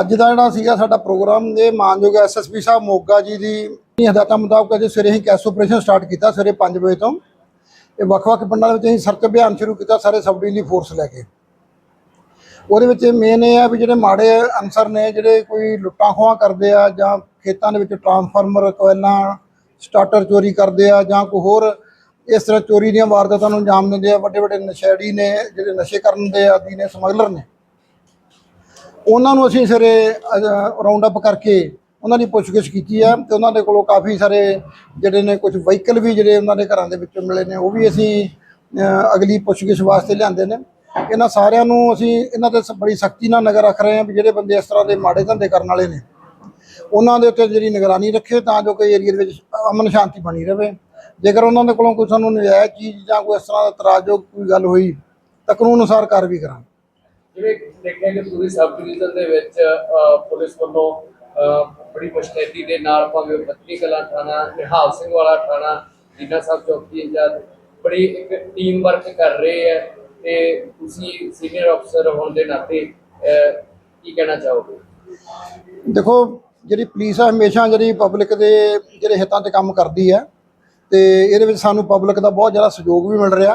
ਅੱਜ ਦਾ ਜਿਹੜਾ ਸੀਗਾ ਸਾਡਾ ਪ੍ਰੋਗਰਾਮ ਦੇ ਮਾਨਯੋਗ ਐਸਐਸਪੀ ਸਾਹਿਬ ਮੋਗਾ ਜੀ ਦੀ ਹਦਾਇਤਾਂ ਮੁਤਾਬਕ ਅੱਜ ਸਵੇਰੇ ਅਸੀਂ ਕੈਸ਼ ਆਪਰੇਸ਼ਨ ਸਟਾਰਟ ਕੀਤਾ, ਸਵੇਰੇ 5 ਵਜੇ ਤੋਂ। ਇਹ ਵੱਖ-ਵੱਖ ਪਿੰਡਾਂ ਦੇ ਵਿੱਚ ਅਸੀਂ ਸਰਚ ਅਭਿਆਨ ਸ਼ੁਰੂ ਕੀਤਾ, ਸਾਰੇ ਸਬ ਡਿਵੀਜ਼ਨ ਦੀ ਫੋਰਸ ਲੈ ਕੇ। ਉਹਦੇ ਵਿੱਚ ਮੇਨ ਇਹ ਆ ਵੀ ਜਿਹੜੇ ਮਾੜੇ ਅਨਸਰ ਨੇ, ਜਿਹੜੇ ਕੋਈ ਲੁੱਟਾਂ ਖੋਹਾਂ ਕਰਦੇ ਆ ਜਾਂ ਖੇਤਾਂ ਦੇ ਵਿੱਚ ਟਰਾਂਸਫਾਰਮਰ ਕੋਇਲਾਂ ਸਟਾਰਟਰ ਚੋਰੀ ਕਰਦੇ ਆ ਜਾਂ ਕੋਈ ਹੋਰ ਇਸ ਤਰ੍ਹਾਂ ਚੋਰੀ ਦੀਆਂ ਵਾਰਦਾਤਾਂ ਨੂੰ ਅੰਜਾਮ ਦਿੰਦੇ ਆ ਵੱਡੇ ਵੱਡੇ ਨਸ਼ੇੜੀ ਨੇ, ਜਿਹੜੇ ਨਸ਼ੇ ਕਰਨ ਦੇ ਆਦੀ ਨੇ, ਸਮਗਲਰ ਨੇ। ਉਹਨਾਂ ਨੂੰ ਅਸੀਂ ਸਿਰੇ ਰਾਉਂਡ ਅਪ ਕਰਕੇ ਉਹਨਾਂ ਦੀ ਪੁੱਛਗਿੱਛ ਕੀਤੀ ਆ ਤੇ ਉਹਨਾਂ ਦੇ ਕੋਲੋਂ ਕਾਫੀ ਸਾਰੇ ਜਿਹੜੇ ਨੇ ਕੁਝ ਵਹੀਕਲ ਵੀ ਜਿਹੜੇ ਉਹਨਾਂ ਦੇ ਘਰਾਂ ਦੇ ਵਿੱਚੋਂ ਮਿਲੇ ਨੇ, ਉਹ ਵੀ ਅਸੀਂ ਅਗਲੀ ਪੁੱਛਗਿੱਛ ਵਾਸਤੇ ਲਿਆਂਦੇ ਨੇ। ਇਹਨਾਂ ਸਾਰਿਆਂ ਨੂੰ ਅਸੀਂ, ਇਹਨਾਂ ਤੇ ਸ- ਬੜੀ ਸਖਤੀ ਨਾਲ ਨਜ਼ਰ ਰੱਖ ਰਹੇ ਹਾਂ ਵੀ ਜਿਹੜੇ ਬੰਦੇ ਇਸ ਤਰ੍ਹਾਂ ਦੇ ਮਾੜੇ ਧੰਦੇ ਕਰਨ ਵਾਲੇ ਨੇ, ਉਹਨਾਂ ਦੇ ਉੱਤੇ ਜਿਹੜੀ ਨਿਗਰਾਨੀ ਰੱਖੇ ਤਾਂ ਜੋ ਕਿ ਏਰੀਆ ਦੇ ਵਿੱਚ ਅਮਨ ਸ਼ਾਂਤੀ ਬਣੀ ਰਹੇ ਜੇਕਰ ਉਹਨਾਂ ਦੇ ਕੋਲੋਂ ਕੋਈ ਸਾਨੂੰ ਨਜਾਇਜ਼ ਚੀਜ਼ ਜਾਂ ਕੋਈ ਇਸ ਤਰ੍ਹਾਂ ਦਾ ਇਤਰਾਜ਼ਯੋਗ ਕੋਈ ਗੱਲ ਹੋਈ, ਤਾਂ ਕਾਨੂੰਨ ਅਨੁਸਾਰ ਕਾਰਵਾਈ ਕਰਾਂਗੇ। ਜਿਵੇਂ ਦੇਖਿਆ ਕਿ ਪੂਰੀ ਸਬ ਡਿਵੀਜ਼ਨ ਦੇ ਵਿੱਚ ਪੁਲਿਸ ਵੱਲੋਂ ਬੜੀ ਮੁਸ਼ਤੈਦੀ ਦੇ ਨਾਲ ਭਾਵੇਂ ਬੱਤੀ ਕਲਾ ਥਾਣਾ, ਨਿਹਾਲ ਸਿੰਘ ਵਾਲਾ ਥਾਣਾ, ਜੀਨਾ ਸਾਹਿਬ ਚੌਕੀ ਇੰਚਾਰਜ, ਬੜੀ ਇੱਕ ਟੀਮ ਵਰਕ ਕਰ ਰਹੇ ਹੈ ਤੇ ਤੁਸੀਂ ਸੀਨੀਅਰ ਅਫਸਰ ਹੋਣ ਦੇ ਨਾਤੇ ਕੀ ਕਹਿਣਾ ਚਾਹੋਗੇ? ਦੇਖੋ, ਜਿਹੜੀ ਪੁਲਿਸ ਆ ਹਮੇਸ਼ਾ ਜਿਹੜੀ ਪਬਲਿਕ ਦੇ ਜਿਹੜੇ ਹਿੱਤਾਂ ਤੇ ਕੰਮ ਕਰਦੀ ਹੈ ਤੇ ਇਹਦੇ ਵਿੱਚ ਸਾਨੂੰ ਪਬਲਿਕ ਦਾ ਬਹੁਤ ਜ਼ਿਆਦਾ ਸਹਿਯੋਗ ਵੀ ਮਿਲ ਰਿਹਾ।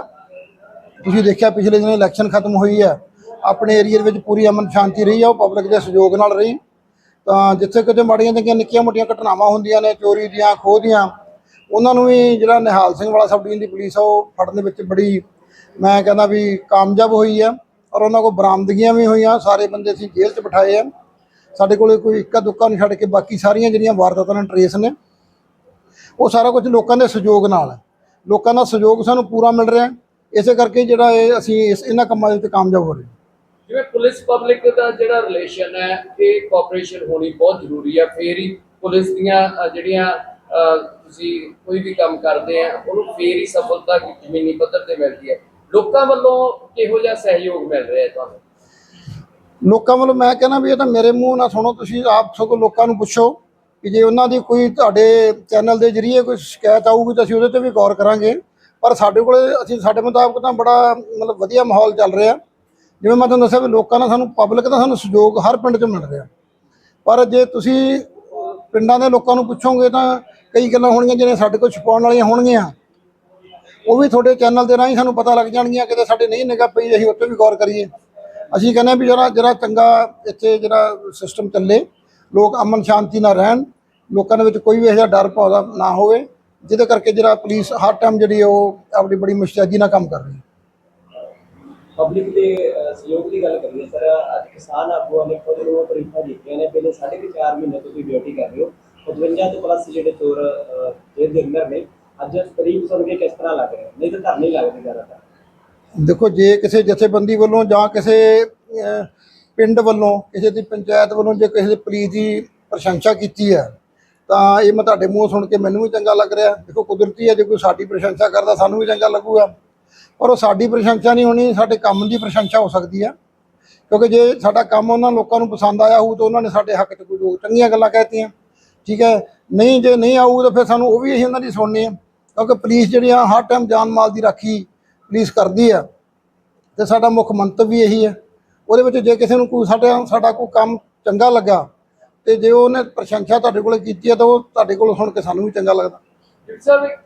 ਤੁਸੀਂ ਦੇਖਿਆ ਪਿਛਲੇ ਦਿਨ ਇਲੈਕਸ਼ਨ ਖਤਮ ਹੋਈ ਹੈ। ਆਪਣੇ ਏਰੀਆ ਦੇ ਵਿੱਚ ਪੂਰੀ ਅਮਨ ਸ਼ਾਂਤੀ ਰਹੀ ਆ, ਉਹ ਪਬਲਿਕ ਦੇ ਸਹਿਯੋਗ ਨਾਲ ਰਹੀ। ਤਾਂ ਜਿੱਥੇ ਕਿਤੇ ਮਾੜੀਆਂ ਚੰਗੀਆਂ ਨਿੱਕੀਆਂ ਮੋਟੀਆਂ ਘਟਨਾਵਾਂ ਹੁੰਦੀਆਂ ਨੇ, ਚੋਰੀ ਦੀਆਂ, ਖੋਹ ਦੀਆਂ, ਉਹਨਾਂ ਨੂੰ ਵੀ ਜਿਹੜਾ ਨਿਹਾਲ ਸਿੰਘ ਵਾਲਾ ਸਬ ਡਿਵੀਜ਼ਨ ਦੀ ਪੁਲਿਸ ਆ, ਉਹ ਫੜਨ ਦੇ ਵਿੱਚ ਬੜੀ, ਮੈਂ ਕਹਿੰਦਾ ਵੀ ਕਾਮਯਾਬ ਹੋਈ ਆ, ਔਰ ਉਹਨਾਂ ਕੋਲ ਬਰਾਮਦਗੀਆਂ ਵੀ ਹੋਈਆਂ, ਸਾਰੇ ਬੰਦੇ ਅਸੀਂ ਜੇਲ੍ਹ 'ਚ ਬਿਠਾਏ ਆ। ਸਾਡੇ ਕੋਲੇ ਕੋਈ ਇੱਕਾ ਦੁੱਕਾ ਨੂੰ ਛੱਡ ਕੇ ਬਾਕੀ ਸਾਰੀਆਂ ਜਿਹੜੀਆਂ ਵਾਰਦਾਤਾਂ ਨਾਲ ਟਰੇਸ ਨੇ, ਉਹ ਸਾਰਾ ਕੁਝ ਲੋਕਾਂ ਦੇ ਸਹਿਯੋਗ ਨਾਲ ਲੋਕਾਂ ਦਾ ਸਹਿਯੋਗ ਸਾਨੂੰ ਪੂਰਾ ਮਿਲ ਰਿਹਾ। ਇਸੇ ਕਰਕੇ ਜਿਹੜਾ ਇਹ ਅਸੀਂ ਇਸ ਇਹਨਾਂ ਕੰਮਾਂ ਦੇ ਵਿੱਚ ਕਾਮਯਾਬ ਹੋ ਰਹੇ ਜਿਵੇਂ ਪੁਲਿਸ ਪਬਲਿਕ ਦਾ ਜਿਹੜਾ ਰਿਲੇਸ਼ਨ ਹੈ, ਇਹ ਕੋਆਪਰੇਸ਼ਨ ਹੋਣੀ ਬਹੁਤ ਜ਼ਰੂਰੀ ਹੈ। ਫੇਰ ਹੀ ਪੁਲਿਸ ਦੀਆਂ ਜਿਹੜੀਆਂ ਤੁਸੀਂ ਕੋਈ ਵੀ ਕੰਮ ਕਰਦੇ ਆ, ਉਹਨੂੰ ਫੇਰ ਹੀ ਸਫਲਤਾ ਜ਼ਮੀਨੀ ਪੱਧਰ ਤੇ ਮਿਲਦੀ ਹੈ। ਲੋਕਾਂ ਵੱਲੋਂ ਕਿਹੋ ਜਿਹਾ ਸਹਿਯੋਗ ਮਿਲ ਰਿਹਾ ਹੈ ਤੁਹਾਨੂੰ? ਲੋਕਾਂ ਵੱਲੋਂ ਮੈਂ ਕਹਿੰਦਾ ਵੀ ਇਹ ਤਾਂ ਮੇਰੇ ਮੂੰਹ ਨਾਲ ਸੁਣੋ, ਤੁਸੀਂ ਆਪ ਸਗੋਂ ਲੋਕਾਂ ਨੂੰ ਪੁੱਛੋ ਕਿ ਜੇ ਉਹਨਾਂ ਦੀ ਕੋਈ ਤੁਹਾਡੇ ਚੈਨਲ ਦੇ ਜ਼ਰੀਏ ਕੋਈ ਸ਼ਿਕਾਇਤ ਆਊਗੀ ਤਾਂ ਅਸੀਂ ਉਹਦੇ ਤੇ ਵੀ ਗੌਰ ਕਰਾਂਗੇ। ਪਰ ਸਾਡੇ ਕੋਲੇ, ਅਸੀਂ, ਸਾਡੇ ਮੁਤਾਬਕ ਤਾਂ ਬੜਾ, ਮਤਲਬ ਵਧੀਆ ਮਾਹੌਲ ਚੱਲ ਰਿਹਾ। ਜਿਵੇਂ ਮੈਂ ਤੁਹਾਨੂੰ ਦੱਸਿਆ ਵੀ ਲੋਕਾਂ ਨਾਲ ਸਾਨੂੰ ਪਬਲਿਕ ਦਾ ਸਾਨੂੰ ਸਹਿਯੋਗ ਹਰ ਪਿੰਡ 'ਚ ਮਿਲ ਰਿਹਾ। ਪਰ ਜੇ ਤੁਸੀਂ ਪਿੰਡਾਂ ਦੇ ਲੋਕਾਂ ਨੂੰ ਪੁੱਛੋਗੇ ਤਾਂ ਕਈ ਗੱਲਾਂ ਹੋਣਗੀਆਂ ਜਿਹੜੀਆਂ ਸਾਡੇ ਕੋਲ ਛੁਪਾਉਣ ਵਾਲੀਆਂ ਹੋਣਗੀਆਂ। ਉਹ ਵੀ ਤੁਹਾਡੇ ਚੈਨਲ ਦੇ ਰਾਹੀਂ ਸਾਨੂੰ ਪਤਾ ਲੱਗ ਜਾਣਗੀਆਂ ਕਿਤੇ ਸਾਡੇ ਨਹੀਂ ਨਿਗਾਹ ਪਈ, ਅਸੀਂ ਉੱਤੇ ਵੀ ਗੌਰ ਕਰੀਏ। ਅਸੀਂ ਕਹਿੰਦੇ ਹਾਂ ਵੀ ਜਰਾ ਜਰਾ ਚੰਗਾ ਇੱਥੇ ਜਿਹੜਾ ਸਿਸਟਮ ਚੱਲੇ। ਲੋਕ ਅਮਨ ਸ਼ਾਂਤੀ ਨਾਲ ਰਹਿਣ। ਲੋਕਾਂ ਦੇ ਵਿੱਚ ਕੋਈ ਵੀ ਇਹੋ ਜਿਹਾ ਡਰ ਪਾਉਦਾ ਨਾ ਹੋਵੇ। ਜਿਹਦੇ ਕਰਕੇ ਜਿਹੜਾ ਪੁਲਿਸ ਹਰ ਟਾਈਮ ਜਿਹੜੀ ਉਹ ਆਪਣੀ ਬੜੀ ਮੁਸ਼ਤੈਦੀ ਨਾਲ ਕੰਮ ਕਰ ਰਹੀ ਹੈ। ਪਬਲਿਕ ਦੇ ਸਹਿਯੋਗ ਦੀ ਗੱਲ ਕਰੀਏ, ਸਰ, ਅੱਜ ਕਿਸਾਨ ਆਗੂਆਂ ਨੇ ਖੁਦ ਨੂੰ ਪ੍ਰੀਖਿਆ ਦਿੱਤੀਆਂ ਨੇ। ਪਹਿਲੇ ਸਾਢੇ ਕੁ ਚਾਰ ਤੁਸੀਂ ਡਿਊਟੀ ਕਰ ਰਹੇ ਹੋ। 55 ਤੋਂ ਪਲੱਸ ਜਿਹੜੇ ਚੋਰ ਜੇਲ੍ਹ ਦੇ ਅੰਦਰ ਨੇ, ਅੱਜ ਤਰੀਕ ਸੁਣ ਕੇ ਕਿਸ ਤਰ੍ਹਾਂ ਲੱਗ ਰਿਹਾ? ਨਹੀਂ ਤਾਂ ਧਰਨੇ ਲੱਗਦੇ ਜ਼ਿਆਦਾਤਰ। ਦੇਖੋ, ਜੇ ਕਿਸੇ ਜਥੇਬੰਦੀ ਵੱਲੋਂ ਜਾਂ ਕਿਸੇ ਪਿੰਡ ਵੱਲੋਂ, ਕਿਸੇ ਦੀ ਪੰਚਾਇਤ ਵੱਲੋਂ ਜੇ ਕਿਸੇ ਦੀ ਪੁਲਿਸ ਦੀ ਪ੍ਰਸ਼ੰਸਾ ਕੀਤੀ ਹੈ, ਤਾਂ ਇਹ ਮੈਂ ਤੁਹਾਡੇ ਮੂੰਹ ਸੁਣ ਕੇ ਮੈਨੂੰ ਵੀ ਚੰਗਾ ਲੱਗ ਰਿਹਾ। ਦੇਖੋ, ਕੁਦਰਤੀ ਹੈ, ਜੇ ਕੋਈ ਸਾਡੀ ਪ੍ਰਸ਼ੰਸਾ ਕਰਦਾ, ਸਾਨੂੰ ਵੀ ਚੰਗਾ ਲੱਗੂਗਾ। ਪਰ ਉਹ ਸਾਡੀ ਪ੍ਰਸ਼ੰਸਾ ਨਹੀਂ ਹੋਣੀ, ਸਾਡੇ ਕੰਮ ਦੀ ਪ੍ਰਸ਼ੰਸਾ ਹੋ ਸਕਦੀ ਹੈ ਕਿਉਂਕਿ ਜੇ ਸਾਡਾ ਕੰਮ ਉਹਨਾਂ ਲੋਕਾਂ ਨੂੰ ਪਸੰਦ ਆਇਆ ਹੋਊ, ਤਾਂ ਉਹਨਾਂ ਨੇ ਸਾਡੇ ਹੱਕ 'ਚ ਕੋਈ ਦੋ ਚੰਗੀਆਂ ਗੱਲਾਂ ਕਹਿਤੀਆਂ ਠੀਕ ਹੈ? ਨਹੀਂ, ਜੇ ਨਹੀਂ ਆਊ, ਤਾਂ ਫਿਰ ਸਾਨੂੰ ਉਹ ਵੀ ਅਸੀਂ ਉਹਨਾਂ ਦੀ ਸੁਣਨੀ ਹੈ ਕਿਉਂਕਿ ਪੁਲਿਸ ਜਿਹੜੀ ਆ, ਹਰ ਟਾਈਮ ਜਾਨ ਮਾਲ ਦੀ ਰਾਖੀ ਪੁਲਿਸ ਕਰਦੀ ਆ। ਤੇ ਸਾਡਾ ਮੁੱਖ ਮੰਤਵ ਵੀ ਇਹੀ ਹੈ ਉਹਦੇ ਵਿੱਚ ਜੇ ਕਿਸੇ ਨੂੰ ਕੋਈ ਸਾਡਾ ਸਾਡਾ ਕੋਈ ਕੰਮ ਚੰਗਾ ਲੱਗਾ, ਤੇ ਜੇ ਉਹਨੇ ਪ੍ਰਸ਼ੰਸਾ ਤੁਹਾਡੇ ਕੋਲ ਕੀਤੀ ਹੈ ਤਾਂ ਉਹ ਤੁਹਾਡੇ ਕੋਲ ਸੁਣ ਕੇ ਸਾਨੂੰ ਵੀ ਚੰਗਾ ਲੱਗਦਾ। ਸਾਹਿਬ ਇੱਕ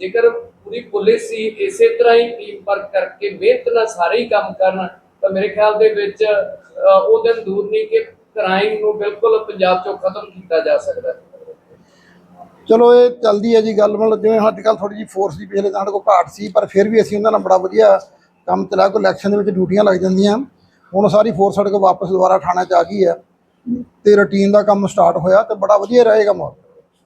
ਜੇਕਰ ਪੂਰੀ ਪੁਲਿਸ ਹੀ ਇਸੇ ਤਰ੍ਹਾਂ ਹੀ ਟੀਮ ਵਰਕ ਕਰਕੇ ਮਿਹਨਤ ਨਾਲ ਸਾਰੇ ਹੀ ਕੰਮ ਕਰਨ, ਤਾਂ ਮੇਰੇ ਖਿਆਲ ਦੇ ਵਿੱਚ ਉਹ ਦਿਨ ਦੂਰ ਨਹੀਂ ਕਿ ਕ੍ਰਾਈਮ ਨੂੰ ਬਿਲਕੁਲ ਪੰਜਾਬ ਚੋਂ ਖਤਮ ਕੀਤਾ ਜਾ ਸਕਦਾ। ਚਲੋ, ਇਹ ਚੱਲਦੀ ਹੈ ਜੀ ਗੱਲ। ਮਤਲਬ ਜਿਵੇਂ ਅੱਜ ਕੱਲ੍ਹ ਥੋੜੀ ਜਿਹੀ ਫੋਰਸ ਦੀ ਪਿਛਲੇ ਸਾਡੇ ਕੋਲ ਘਾਟ ਸੀ, ਪਰ ਫਿਰ ਵੀ ਅਸੀਂ ਉਹਨਾਂ ਨਾਲ ਬੜਾ ਵਧੀਆ ਕੰਮ ਚਲਾ ਕੋਈ ਇਲੈਕਸ਼ਨ ਦੇ ਵਿੱਚ ਡਿਊਟੀਆਂ ਲੱਗ ਜਾਂਦੀਆਂ। ਹੁਣ ਸਾਰੀ ਫੋਰਸ ਸਾਡੇ ਕੋਲ ਵਾਪਸ ਦੁਬਾਰਾ ਥਾਣੇ 'ਚ ਆ ਗਈ ਹੈ ਤੇ ਰੁਟੀਨ ਦਾ ਕੰਮ ਸਟਾਰਟ ਹੋਇਆ ਤੇ ਬੜਾ ਵਧੀਆ ਰਹੇਗਾ ਮਾਹੌਲ।